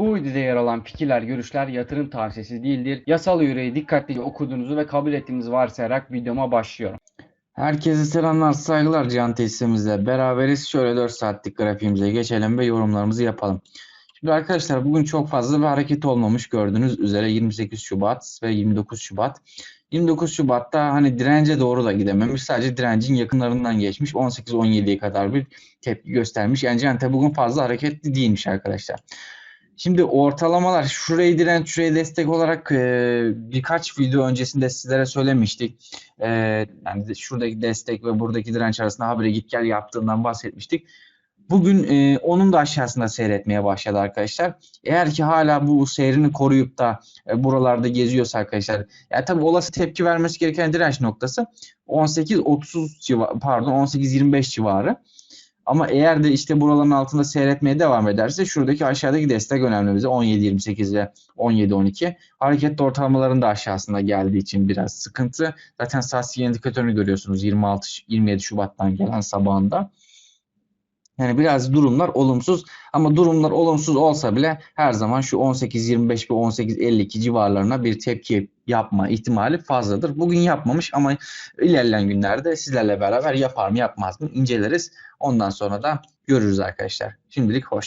Bu videoda yer alan fikirler, görüşler yatırım tavsiyesi değildir. Yasal yüreği dikkatlice okuduğunuzu ve kabul ettiğinizi varsayarak videoma başlıyorum. Herkese selamlar, saygılar Cihan tesisimizle beraberiz. Şöyle 4 saatlik grafiğimize geçelim ve yorumlarımızı yapalım. Şimdi arkadaşlar bugün çok fazla bir hareket olmamış gördüğünüz üzere 28 Şubat ve 29 Şubat. 29 Şubat'ta hani dirence doğru da gidememiş. Sadece direncin yakınlarından geçmiş. 18-17'ye kadar bir tepki göstermiş. Yani Cante bugün fazla hareketli değilmiş arkadaşlar. Şimdi ortalamalar şurayı direnç, şuraya destek olarak e, birkaç video öncesinde sizlere söylemiştik. E, yani şuradaki destek ve buradaki direnç arasında habire git gel yaptığından bahsetmiştik. Bugün e, onun da aşağısında seyretmeye başladı arkadaşlar. Eğer ki hala bu seyrini koruyup da e, buralarda geziyorsa arkadaşlar. Yani tabii olası tepki vermesi gereken direnç noktası 18-30 civarı pardon 18-25 civarı. Ama eğer de işte buraların altında seyretmeye devam ederse şuradaki aşağıdaki destek önemli bize 17-28 ve 17-12. Hareketli ortalamaların da aşağısında geldiği için biraz sıkıntı. Zaten SASI indikatörünü görüyorsunuz 26-27 Şubat'tan gelen sabahında. Yani biraz durumlar olumsuz ama durumlar olumsuz olsa bile her zaman şu 18-25 ve 18-52 civarlarına bir tepki yapma ihtimali fazladır. Bugün yapmamış ama ilerleyen günlerde sizlerle beraber yapar mı yapmaz mı inceleriz. Ondan sonra da görürüz arkadaşlar. Şimdilik hoşça